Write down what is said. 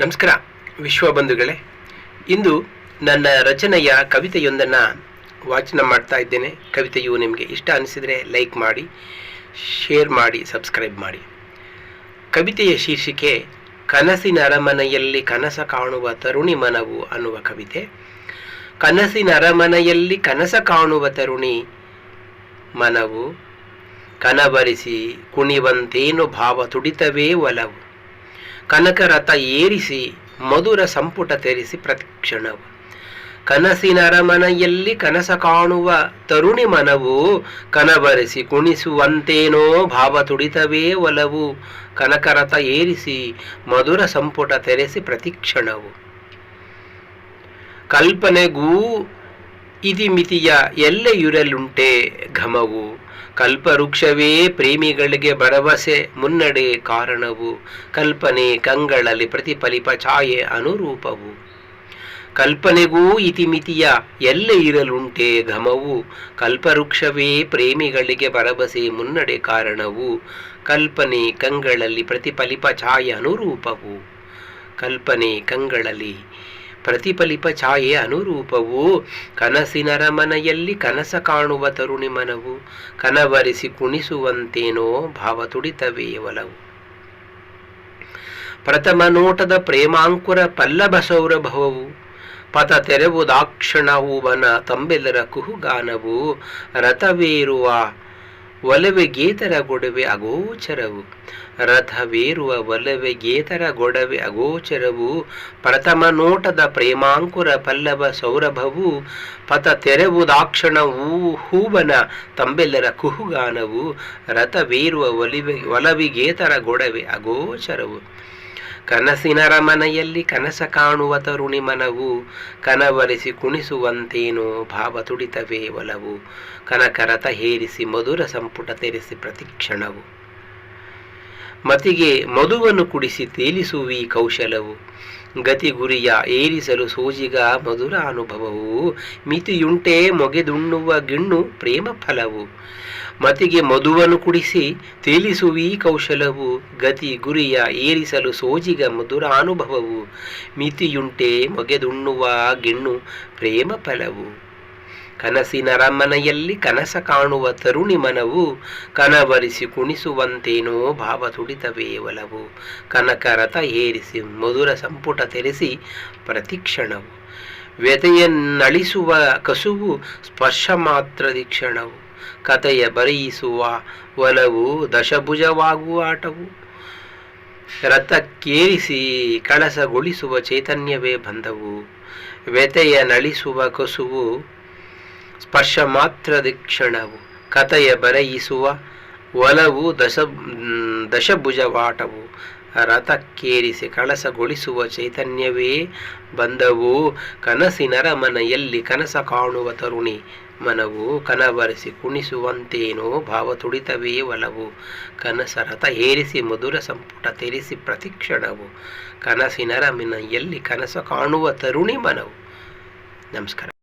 ನಮಸ್ಕಾರ, ವಿಶ್ವ ಬಂಧುಗಳೇ. ಇಂದು ನನ್ನ ರಚನೆಯ ಕವಿತೆಯೊಂದನ್ನು ವಾಚನ ಮಾಡ್ತಾ ಇದ್ದೇನೆ. ಕವಿತೆಯು ನಿಮಗೆ ಇಷ್ಟ ಅನಿಸಿದರೆ ಲೈಕ್ ಮಾಡಿ, ಶೇರ್ ಮಾಡಿ, ಸಬ್ಸ್ಕ್ರೈಬ್ ಮಾಡಿ. ಕವಿತೆಯ ಶೀರ್ಷಿಕೆ, ಕನಸಿನ ಅರಮನೆಯಲ್ಲಿ ಕನಸ ಕಾಣುವ ತರುಣಿ ಮನವು ಅನ್ನುವ ಕವಿತೆ. ಕನಸಿನ ಅರಮನೆಯಲ್ಲಿ ಕನಸ ಕಾಣುವ ತರುಣಿ ಮನವು ಕನಬರಿಸಿ ಕುಣಿವಂತೇನು ಭಾವ ತುಡಿತವೇ ಒಲವು. ಕನಕರಥ ಏರಿಸಿ ಮಧುರ ಸಂಪುಟ ತೆರೆಸಿ ಪ್ರತಿಕ್ಷಣವು. ಕನಸಿನ ಅರಮನೆಯಲ್ಲಿ ಕನಸ ಕಾಣುವ ತರುಣಿ ಮನವು, ಕನಬರಿಸಿ ಕುಣಿಸುವಂತೇನೋ ಭಾವ ತುಡಿತವೇ ಒಲವು. ಕನಕರಥ ಏರಿಸಿ ಮಧುರ ಸಂಪುಟ ತೆರೆಸಿ ಪ್ರತಿಕ್ಷಣವು. ಕಲ್ಪನೆಗೂ ಇತಿಮಿತಿಯ ಎಲ್ಲೆಯುರಲುಂಟೆ ಘಮವು. ಕಲ್ಪವೃಕ್ಷವೇ ಪ್ರೇಮಿಗಳಿಗೆ ಭರವಸೆ ಮುನ್ನಡೆ ಕಾರಣವು. ಕಲ್ಪನೆ ಕಂಗಳಲ್ಲಿ ಪ್ರತಿಫಲಿಪ ಛಾಯೆ ಅನುರೂಪವು. ಕಲ್ಪನೆಗೂ ಇತಿಮಿತಿಯ ಎಲ್ಲೆ ಇರಲುಂಟೆ ಘಮವು. ಕಲ್ಪವೃಕ್ಷವೇ ಪ್ರೇಮಿಗಳಿಗೆ ಭರವಸೆ ಮುನ್ನಡೆ ಕಾರಣವು. ಕಲ್ಪನೆ ಕಂಗಳಲ್ಲಿ ಪ್ರತಿಫಲಿಪ ಛಾಯೆ ಅನುರೂಪವು. ಕಲ್ಪನೆ ಕಂಗಳಲ್ಲಿ ಪ್ರತಿಫಲಿಪ ಛಾಯೆ ಅನುರೂಪವು ಕನಸಿನರ ಮನೆಯಲ್ಲಿ ಕನಸ ಕಾಣುವ ತರುಣಿ ಮನವು, ಕನವರಿಸಿ ಕುಣಿಸುವಂತೇನೋ ಭಾವ ತುಡಿತವೇ ಒಲವು. ಪ್ರಥಮ ನೋಟದ ಪ್ರೇಮಾಂಕುರ ಪಲ್ಲಭ ಸೌರಭವವು ಪಥ ದಾಕ್ಷಣವು ಹೂವನ ತಂಬೆಲರ ಕುಹುಗಾನವು, ರಥವೇರುವ ಒಲವೆ ಗೀತರ ಗೊಡವೆ ಅಗೋಚರವು. ರಥವೇರುವ ಒಲವೆ ಗೀತರ ಗೊಡವೆ ಅಗೋಚರವು. ಪ್ರಥಮ ನೋಟದ ಪ್ರೇಮಾಂಕುರ ಪಲ್ಲವ ಸೌರಭವು. ಪಥ ತೆರೆವುದಾಕ್ಷಣ ಹೂ, ಹೂವನ ತಂಬೆಲ್ಲರ ಕುಹುಗಾನವು. ರಥವೇರುವ ಒಲಿವೆ ಒಲವಿಗೇತರ ಗೊಡವೆ ಅಗೋಚರವು. ಕನಸಿನರ ಮನೆಯಲ್ಲಿ ಕನಸ ಕಾಣುವ ತರುಣಿ ಮನವು, ಕನವರಿಸಿ ಕುಣಿಸುವಂತೇನೋ ಭಾವ ತುಡಿತವೇ ಒಲವು. ಕನಕರತ ಹೇರಿಸಿ ಮಧುರ ಸಂಪುಟ ತೆರೆಸಿ ಪ್ರತಿಕ್ಷಣವು. ಮತಿಗೆ ಮಧುವನ್ನು ಕುಡಿಸಿ ತೇಲಿಸುವಿ ಕೌಶಲವು. ಗತಿ ಗುರಿಯ ಏರಿಸಲು ಸೋಜಿಗ ಮಧುರ ಅನುಭವವು. ಮಿತಿಯುಂಟೆ ಮೊಗೆದುಣ್ಣುವ ಗಿಣ್ಣು ಪ್ರೇಮ ಫಲವು. ಮತಿಗೆ ಮಧುವನ್ನು ಕುಡಿಸಿ ತೇಲಿಸುವಿ ಕೌಶಲವು. ಗತಿ ಗುರಿಯ ಏರಿಸಲು ಸೋಜಿಗ ಮಧುರ ಅನುಭವವು. ಮಿತಿಯುಂಟೆ ಮೊಗೆದುಣ್ಣುವ ಗಿಣ್ಣು ಪ್ರೇಮ ಫಲವು. ಕನಸಿನ ಅರಮನೆಯಲ್ಲಿ ಕನಸ ಕಾಣುವ ತರುಣಿ ಮನವು ಕನವರಿಸಿ ಕುಣಿಸುವಂತೇನೋ ಭಾವ ತುಡಿತವೇ ಒಲವು. ಕನಕರಥ ಏರಿಸಿ ಮಧುರ ಸಂಪುಟ ತೆರೆಸಿ ಪ್ರತಿಕ್ಷಣವು. ವ್ಯತೆಯನ್ನಳಿಸುವ ಕಸುವು ಸ್ಪರ್ಶ ಮಾತ್ರ ದಿಕ್ಷಣವು ಕಥೆಯ ಬರೆಯಿಸುವ ಒಲವು ದಶಭುಜವಾಗುವ ಆಟವು. ರಥಕ್ಕೇರಿಸಿ ಕಳಸಗೊಳಿಸುವ ಚೈತನ್ಯವೇ ಬಂದವು. ವ್ಯತೆಯ ನಳಿಸುವ ಕಸುವು ಸ್ಪರ್ಶ ಮಾತ್ರದ ಕ್ಷಣವು, ಕಥೆಯ ಬರೆಯಿಸುವ ಒಲವು ದಶ ದಶಭುಜವಾಟವು, ರಥಕ್ಕೇರಿಸಿ ಕಳಸಗೊಳಿಸುವ ಚೈತನ್ಯವೇ ಬಂದವು. ಕನಸಿನರ ಮನೆಯಲ್ಲಿ ಕನಸ ಕಾಣುವ ತರುಣಿ, ಮನವು ಕನವರಿಸಿ ಕುಣಿಸುವಂತೇನೋ ಭಾವ ತುಡಿತವೇ ಒಲವು. ಕನಸ ರಥ ಏರಿಸಿ ಮಧುರ ಸಂಪುಟ ತೆರೆಸಿ ಪ್ರತಿಕ್ಷಣವು ಕನಸಿನರ ಮನೆಯಲ್ಲಿ ಕನಸ ಕಾಣುವ ತರುಣಿ ಮನವು. ನಮಸ್ಕಾರ.